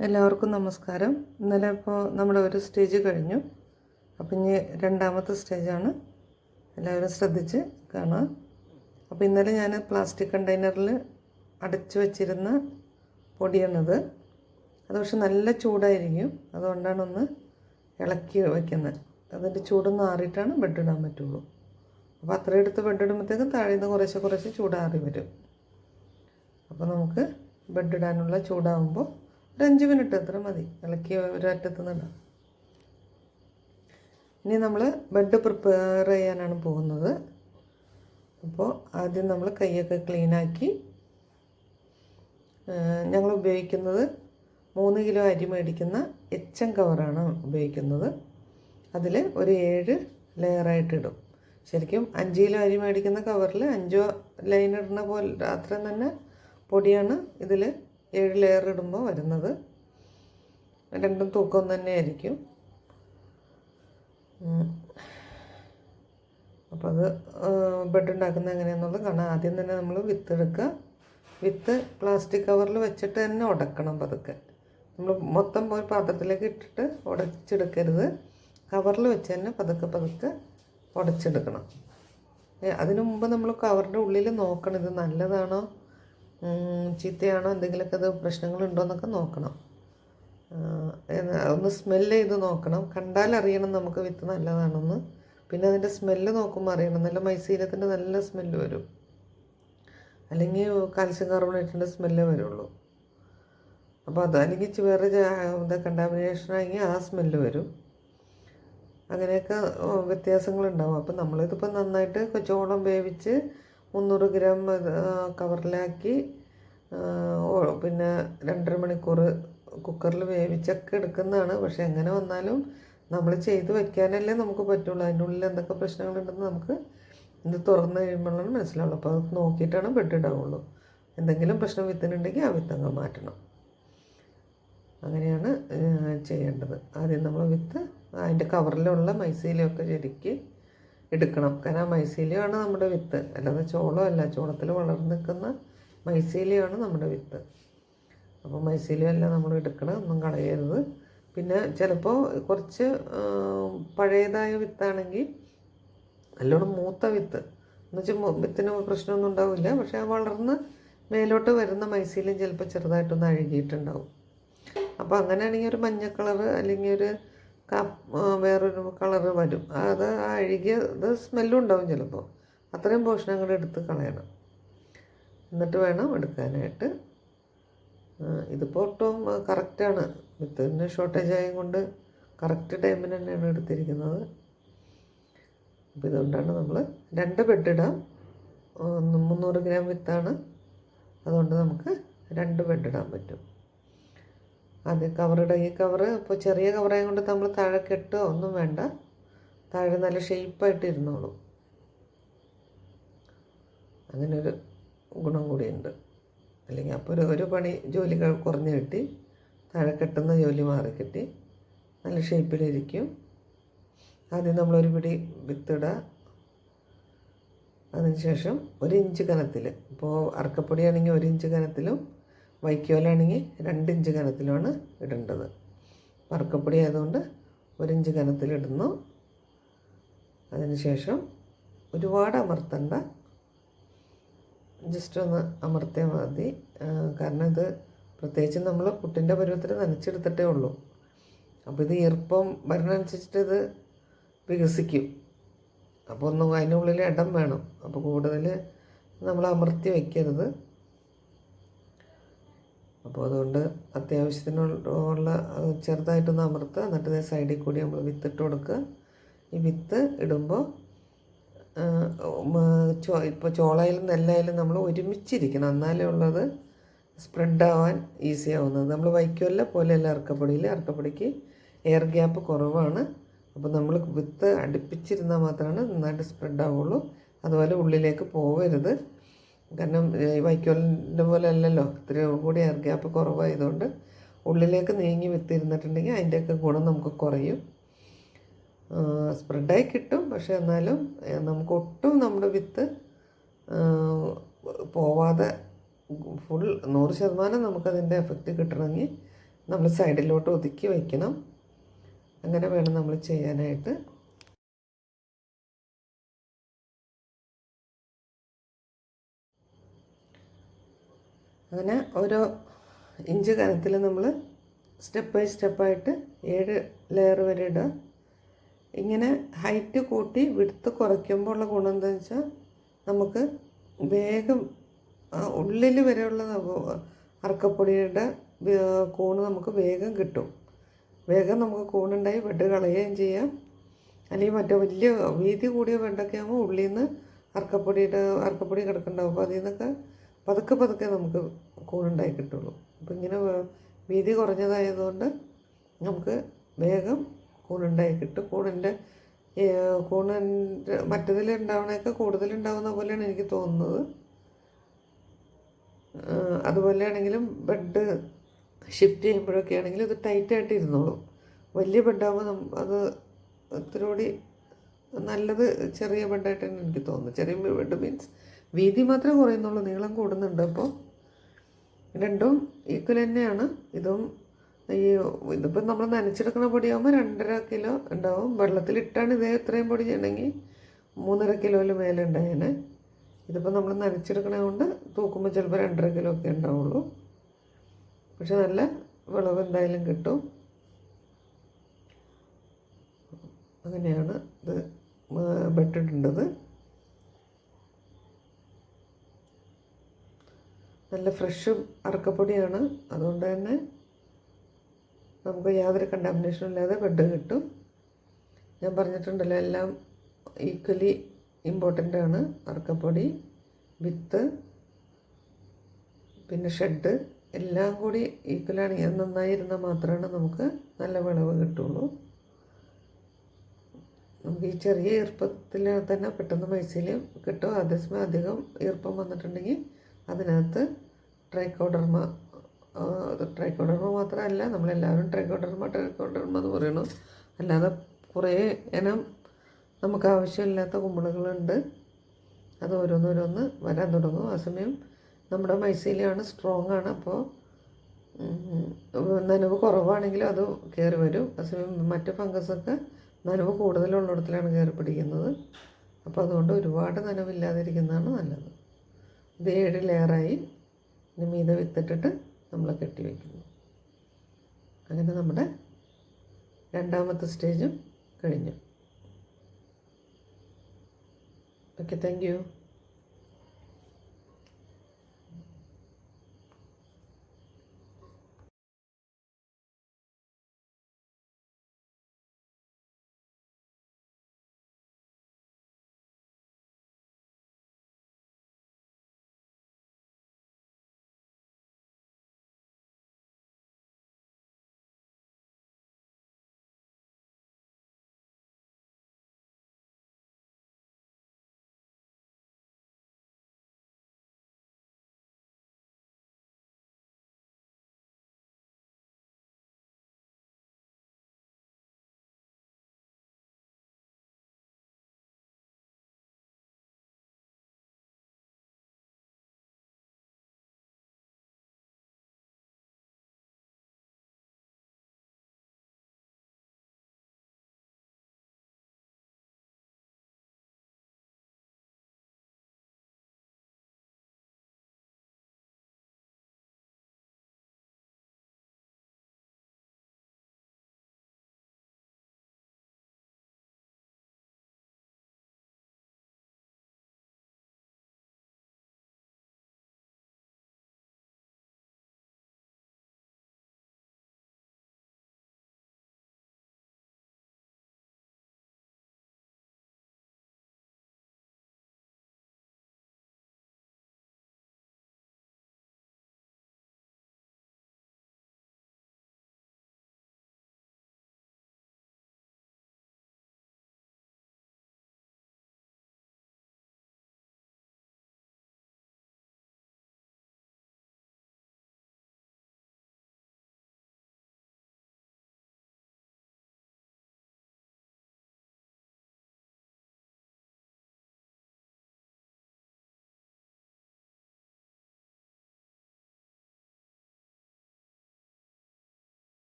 എല്ലാവർക്കും നമസ്കാരം. ഇന്നലെ ഇപ്പോൾ നമ്മുടെ ഒരു സ്റ്റേജ് കഴിഞ്ഞു. അപ്പം ഇനി രണ്ടാമത്തെ സ്റ്റേജാണ്. എല്ലാവരും ശ്രദ്ധിച്ച് കാണാം അപ്പോൾ ഇന്നലെ ഞാൻ പ്ലാസ്റ്റിക് കണ്ടെയ്നറിൽ അടച്ചു വച്ചിരുന്ന പൊടിയാണിത്. അത് പക്ഷെ നല്ല ചൂടായിരിക്കും. അതുകൊണ്ടാണ് ഒന്ന് ഇളക്കി വയ്ക്കുന്നത് അതിന്റെ ചൂടൊന്ന് ആറിയിട്ടാണ് ബെഡ് ഇടാൻ പറ്റുള്ളൂ. അപ്പോൾ അത്രയും എടുത്ത് ബെഡ് ഇടുമ്പോഴത്തേക്കും താഴെ നിന്ന് കുറേശ്ശെ കുറേശ്ശെ ചൂടാറി വരും. അപ്പോൾ നമുക്ക് ബെഡ് ഇടാനുള്ള ചൂടാകുമ്പോൾ ഒരു അഞ്ച് മിനിറ്റ് അത്ര മതി. ഇളക്കി ഒരറ്റത്ത് നിന്നിടാം ഇനി നമ്മൾ ബെഡ് പ്രിപ്പയർ ചെയ്യാനാണ് പോകുന്നത്. അപ്പോൾ ആദ്യം നമ്മൾ കൈയൊക്കെ ക്ലീനാക്കി ഞങ്ങൾ ഉപയോഗിക്കുന്നത് മൂന്ന് കിലോ അരി മേടിക്കുന്ന എച്ച് എം കവറാണ് ഉപയോഗിക്കുന്നത്. അതിൽ ഒരു ഏഴ് ലെയറായിട്ടിടും ശരിക്കും അഞ്ച് കിലോ അരി മേടിക്കുന്ന കവറിൽ അഞ്ചോ ലൈൻ ഇടുന്ന പോലെ അത്രയും തന്നെ പൊടിയാണ് ഇതിൽ ഏഴ് ലെയർ ഇടുമ്പോൾ വരുന്നത്. രണ്ടും തൂക്കം തന്നെ ആയിരിക്കും അപ്പോൾ അത് ബെഡ് ഉണ്ടാക്കുന്നത് എങ്ങനെയാണെന്നുള്ളത് കാണാം. ആദ്യം തന്നെ നമ്മൾ വിത്ത് എടുക്കുക. വിത്ത് പ്ലാസ്റ്റിക് കവറിൽ വെച്ചിട്ട് തന്നെ ഉടക്കണം പതുക്കെ. നമ്മൾ മൊത്തം ഒരു പാത്രത്തിലേക്ക് ഇട്ടിട്ട് ഉടച്ചെടുക്കരുത്. കവറിൽ വെച്ച് തന്നെ പതുക്കെ പതുക്കെ ഉടച്ചെടുക്കണം. അതിനു മുമ്പ് നമ്മൾ കവറിന്റെ ഉള്ളിൽ നോക്കണം ഇത് നല്ലതാണോ ചീത്തയാണോ? എന്തെങ്കിലുമൊക്കെ അത് പ്രശ്നങ്ങളുണ്ടോ എന്നൊക്കെ നോക്കണം ഒന്ന് സ്മെല്ല് ചെയ്ത് നോക്കണം. കണ്ടാൽ അറിയണം നമുക്ക് വിത്ത് നല്ലതാണെന്ന്. പിന്നെ അതിന്റെ സ്മെല്ല് നോക്കുമ്പോൾ അറിയണം. നല്ല മൈസീരത്തിന്റെ നല്ല സ്മെല്ല് വരും. അല്ലെങ്കിൽ കാൽസ്യം കാർബണേറ്റിന്റെ സ്മെല്ലേ വരുള്ളൂ. അപ്പോൾ അത് അല്ലെങ്കിൽ വേറെ എന്താ കണ്ടാമിനേഷൻ ആണെങ്കിൽ ആ സ്മെല്ല് വരും. അങ്ങനെയൊക്കെ വ്യത്യാസങ്ങളുണ്ടാവും. അപ്പം നമ്മളിതിപ്പോൾ നന്നായിട്ട് കൊച്ചോളം വേവിച്ച് മുന്നൂറ് ഗ്രാം കവറിലാക്കി പിന്നെ രണ്ടര മണിക്കൂർ കുക്കറിൽ വേവിച്ചൊക്കെ എടുക്കുന്നതാണ്. പക്ഷേ എങ്ങനെ വന്നാലും നമ്മൾ ചെയ്ത് വെക്കാനല്ലേ നമുക്ക് പറ്റുള്ളൂ. അതിന്റെ ഉള്ളിൽ എന്തൊക്കെ പ്രശ്നങ്ങളുണ്ടെന്ന് നമുക്ക് ഇത് തുറന്ന് കഴിയുമ്പോഴാണ് മനസ്സിലാവുള്ളൂ. അപ്പോൾ അത് നോക്കിയിട്ടാണ് പെട്ടിടാവുള്ളൂ. എന്തെങ്കിലും പ്രശ്നം വിത്തിനുണ്ടെങ്കിൽ ആ വിത്തങ്ങ് മാറ്റണം. അങ്ങനെയാണ് ചെയ്യേണ്ടത്. ആദ്യം നമ്മൾ വിത്ത് അതിന്റെ കവറിലുള്ള മൈസയിലൊക്കെ ശരിക്ക് എടുക്കണം. കാരണം മൈസീലിയാണ് നമ്മുടെ വിത്ത്. അല്ലാതെ ചോളമല്ല ചോളത്തിൽ വളർന്നു നിൽക്കുന്ന മൈസീലിയാണ് നമ്മുടെ വിത്ത്. അപ്പോൾ മൈസീലിയല്ല നമ്മൾ എടുക്കണം ഒന്നും കളയരുത്. പിന്നെ ചിലപ്പോൾ കുറച്ച് പഴയതായ വിത്താണെങ്കിൽ നല്ലോണം മൂത്ത വിത്ത്. എന്ന് വെച്ചാൽ വിത്തിന് പ്രശ്നമൊന്നും ഉണ്ടാവില്ല. പക്ഷേ ആ വളർന്ന് മേലോട്ട് വരുന്ന മൈസീലിയും ചിലപ്പോൾ ചെറുതായിട്ടൊന്ന് അഴുകിയിട്ടുണ്ടാവും. അപ്പോൾ അങ്ങനെയാണെങ്കിൽ ഒരു മഞ്ഞ അല്ലെങ്കിൽ ഒരു വേറൊരു കളറ് വരും. അത് ആ അഴുകിയ ഇത് സ്മെല്ലും ഉണ്ടാവും ചിലപ്പോൾ അത്രയും പോഷണങ്ങൾ എടുത്ത് കളയണം. എന്നിട്ട് വേണം എടുക്കാനായിട്ട്. ഇതിപ്പോൾ ഒട്ടും കറക്റ്റാണ് വിത്തിന് ഷോർട്ടേജ് ആയത് കൊണ്ട് കറക്റ്റ് ടൈമിന് തന്നെയാണ് എടുത്തിരിക്കുന്നത്. അപ്പോൾ ഇതുകൊണ്ടാണ് നമ്മൾ രണ്ട് ബെഡ് ഇടാം. മുന്നൂറ് ഗ്രാം വിത്താണ് അതുകൊണ്ട് നമുക്ക് രണ്ട് ബെഡ് ഇടാൻ പറ്റും. അത് കവറിടുക ഈ കവറ് ഇപ്പോൾ ചെറിയ കവറായത് കൊണ്ട് നമ്മൾ താഴെ കെട്ടോ ഒന്നും വേണ്ട. താഴെ നല്ല ഷേപ്പായിട്ട് ഇരുന്നോളൂ. അങ്ങനൊരു ഗുണം കൂടിയുണ്ട്. അല്ലെങ്കിൽ അപ്പോൾ ഒരു ഒരു പണി ജോലി കുറഞ്ഞ് കിട്ടി. താഴെ കെട്ടുന്ന ജോലി മാറി കിട്ടി. നല്ല ഷേപ്പിലിരിക്കും ആദ്യം നമ്മളൊരു പിടി വിത്തിടുക അതിനുശേഷം ഒരു ഇഞ്ച് കനത്തിൽ ഇപ്പോൾ അറക്കപ്പൊടിയാണെങ്കിൽ ഒരു ഇഞ്ച് കനത്തിലും വൈക്കോലാണെങ്കിൽ രണ്ട് ഇഞ്ച് കനത്തിലാണ് ഇടേണ്ടത്. വറുക്കപ്പൊടി ആയതുകൊണ്ട് ഒരിഞ്ച് കനത്തിലിടുന്നു അതിനുശേഷം ഒരുപാട് അമർത്തണ്ട. ജസ്റ്റ് ഒന്ന് അമർത്തിയാൽ മതി. കാരണം ഇത് പ്രത്യേകിച്ച് നമ്മൾ പുട്ടിന്റെ പരുവത്തിൽ നനച്ചെടുത്തിട്ടേ ഉള്ളൂ. അപ്പോൾ ഇത് ഈർപ്പം വരണനുസരിച്ചിട്ട് ഇത് വികസിക്കും. അപ്പോൾ ഒന്നും അതിനുള്ളിൽ ഇടം വേണം. അപ്പോൾ കൂടുതൽ നമ്മൾ അമർത്തി വയ്ക്കരുത്. അപ്പോൾ അതുകൊണ്ട് അത്യാവശ്യത്തിനുള്ള ചെറുതായിട്ടൊന്ന് അമർത്തുക എന്നിട്ട് സൈഡിൽ കൂടി നമ്മൾ വിത്ത് ഇട്ട് കൊടുക്കുക. ഈ വിത്ത് ഇടുമ്പോൾ ചോ ഇപ്പോൾ ചോളയിലും നെല്ലായാലും നമ്മൾ ഒരുമിച്ചിരിക്കണം. എന്നാലേ ഉള്ളത് സ്പ്രെഡ് ആവാൻ ഈസി ആവുന്നത്. നമ്മൾ വൈക്കോല്ല പോലെയല്ല ഇറക്കപ്പൊടിയിൽ ഇറക്കപ്പൊടിക്ക് എയർ ഗ്യാപ്പ് കുറവാണ്. അപ്പോൾ നമ്മൾ വിത്ത് അടുപ്പിച്ചിരുന്നാൽ മാത്രമാണ് നന്നായിട്ട് സ്പ്രെഡ് ആവുള്ളൂ അതുപോലെ ഉള്ളിലേക്ക് പോവരുത്. കാരണം ഈ വൈക്കോലിന്റെ പോലെ അല്ലല്ലോ ഇത്തിരി കൂടി എയർ ഗ്യാപ്പ് കുറവായതുകൊണ്ട് ഉള്ളിലേക്ക് നീങ്ങി വിത്തിരുന്നിട്ടുണ്ടെങ്കിൽ അതിന്റെയൊക്കെ ഗുണം നമുക്ക് കുറയും. സ്പ്രെഡായി കിട്ടും. പക്ഷേ എന്നാലും നമുക്ക് ഒട്ടും നമ്മുടെ വിത്ത് പോവാതെ ഫുൾ നൂറ് ശതമാനം നമുക്കതിന്റെ എഫക്റ്റ് കിട്ടണമെങ്കിൽ നമ്മൾ സൈഡിലോട്ട് ഒതുക്കി വയ്ക്കണം അങ്ങനെ വേണം നമ്മൾ ചെയ്യാനായിട്ട്. അങ്ങനെ ഓരോ ഇഞ്ച് കനത്തിൽ നമ്മൾ സ്റ്റെപ്പ് ബൈ സ്റ്റെപ്പായിട്ട് ഏഴ് ലെയർ വരെ ഇടുക. ഇങ്ങനെ ഹൈറ്റ് കൂട്ടി വിടുത്ത് കുറയ്ക്കുമ്പോൾ ഉള്ള ഗുണം എന്താണെന്ന് വെച്ചാൽ നമുക്ക് വേഗം ഉള്ളിൽ വരെയുള്ള അറക്കപ്പൊടിയുടെ കൂണ് നമുക്ക് വേഗം കിട്ടും. വേഗം നമുക്ക് കൂണുണ്ടായി വെട്ട് കളയുകയും ചെയ്യാം. അല്ലെങ്കിൽ മറ്റേ വലിയ വീതി കൂടിയ വെണ്ടൊക്കെ ആകുമ്പോൾ ഉള്ളിൽ നിന്ന് അറക്കപ്പൊടിയുടെ അറക്കപ്പൊടി കിടക്കുന്നുണ്ടാവും. അപ്പോൾ അതിൽ നിന്നൊക്കെ പതുക്കെ പതുക്കെ നമുക്ക് കൂണുണ്ടായി കിട്ടുള്ളൂ. അപ്പം ഇങ്ങനെ വീതി കുറഞ്ഞതായതുകൊണ്ട് നമുക്ക് വേഗം കൂണുണ്ടായി കിട്ടും. കൂണിന്റെ കൂണിന്റെ മറ്റതിൽ ഉണ്ടാവണേക്കെ കൂടുതലുണ്ടാവുന്ന പോലെയാണ് എനിക്ക് തോന്നുന്നത്. അതുപോലെയാണെങ്കിലും ബെഡ് ഷിഫ്റ്റ് ചെയ്യുമ്പോഴൊക്കെ ആണെങ്കിലും ഇത് ടൈറ്റായിട്ട് ഇരുന്നോളും. വലിയ ബെഡാകുമ്പോൾ അത് ഇത്തിരി കൂടി നല്ലത് ചെറിയ ബെഡായിട്ടാണ് എനിക്ക് തോന്നുന്നത് ചെറിയ ബെഡ് മീൻസ് വീതി മാത്രമേ കുറയുന്നുള്ളൂ. നീളം കൂടുന്നുണ്ട് അപ്പോൾ രണ്ടും ഈക്വൽ തന്നെയാണ്. ഇതും ഈ ഇതിപ്പോൾ നമ്മൾ നനച്ചെടുക്കുന്ന പൊടിയാകുമ്പോൾ രണ്ടര കിലോ ഉണ്ടാവും. വെള്ളത്തിലിട്ടാണ് ഇതേ ഇത്രയും പൊടി ചെയ്യണമെങ്കിൽ മൂന്നര കിലോയിൽ മേലെ ഉണ്ടായേനെ. ഇതിപ്പോൾ നമ്മൾ നനച്ചെടുക്കണ കൊണ്ട് തൂക്കുമ്പോൾ ചിലപ്പോൾ രണ്ടര കിലോ ഒക്കെ ഉണ്ടാവുള്ളൂ. പക്ഷെ നല്ല വിളവ് എന്തായാലും കിട്ടും. അങ്ങനെയാണ് ഇത് ബെട്ടിടേണ്ടത് നല്ല ഫ്രഷും അറക്കപ്പൊടിയാണ്. അതുകൊണ്ട് തന്നെ നമുക്ക് യാതൊരു കണ്ടാമിനേഷനും ഇല്ലാതെ ബെഡ് കിട്ടും. ഞാൻ പറഞ്ഞിട്ടുണ്ടല്ലോ എല്ലാം ഈക്വലി ഇമ്പോർട്ടന്റ് ആണ്. അറക്കപ്പൊടി വിത്ത് പിന്നെ ഷെഡ് എല്ലാം കൂടി ഈക്വലാണ് ഇത് നന്നായിരുന്നാൽ മാത്രമാണ് നമുക്ക് നല്ല വിളവ് കിട്ടുള്ളൂ. നമുക്ക് ഈ ചെറിയ ഈർപ്പത്തിൽ തന്നെ പെട്ടെന്ന് മൈസീലിയം കിട്ടും? അതേസമയം അധികം ഈർപ്പം വന്നിട്ടുണ്ടെങ്കിൽ അതിനകത്ത് ട്രൈക്കോഡർമ. ട്രൈക്കോഡർമ മാത്രമല്ല നമ്മളെല്ലാവരും ട്രൈക്കോഡർമ ട്രൈക്കോഡർമ എന്ന് പറയണം. അല്ലാതെ കുറേ ഇനം നമുക്ക് ആവശ്യമില്ലാത്ത കുമ്പിളുകളുണ്ട് അത് ഓരോന്നോരോന്ന് വരാൻ തുടങ്ങും. ആ സമയം നമ്മുടെ മൈസീലിയാണ് സ്ട്രോങ് ആണ്. അപ്പോൾ നനവ് കുറവാണെങ്കിലും അത് കയറി വരും. ആ സമയം മറ്റ് ഫംഗസൊക്കെ നനവ് കൂടുതലുള്ളിടത്തിലാണ് കയറി പിടിക്കുന്നത്. അപ്പോൾ അതുകൊണ്ട് ഒരുപാട് നനവില്ലാതിരിക്കുന്നതാണ് നല്ലത്. ഇത് ഏഴ് ലെയറായി ഇനി മീത വിത്തിട്ടിട്ട് നമ്മൾ കെട്ടി വയ്ക്കുന്നു അങ്ങനെ നമ്മുടെ രണ്ടാമത്തെ സ്റ്റേജും കഴിഞ്ഞു. Okay thank you